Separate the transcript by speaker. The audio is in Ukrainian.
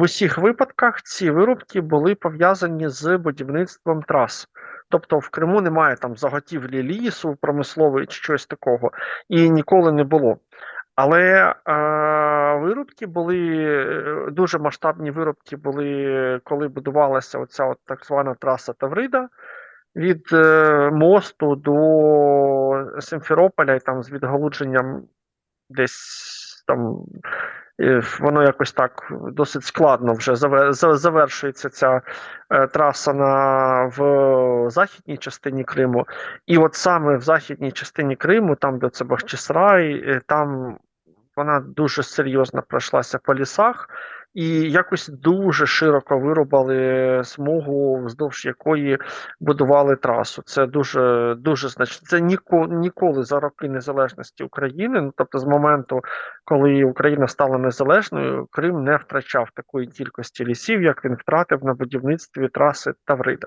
Speaker 1: в усіх випадках ці вирубки були пов'язані з будівництвом трас. Тобто в Криму немає там заготівлі лісу, промислової чи щось такого, і ніколи не було. Але е, вирубки були е, дуже масштабні вирубки були, коли будувалася оця от так звана траса Таврида від е, мосту до Симферополя, і там з відгалудженням десь там воно якось так досить складно вже заве- завершується ця е, траса на в західній частині Криму. І от саме в західній частині Криму, там, де це Бахчисарай, е, там вона дуже серйозно пройшлася по лісах. І якось дуже широко вирубали смугу, вздовж якої будували трасу. Це дуже дуже значно. Це ніко, ніколи за роки незалежності України, ну тобто з моменту, коли Україна стала незалежною, Крим не втрачав такої кількості лісів, як він втратив на будівництві траси Таврида.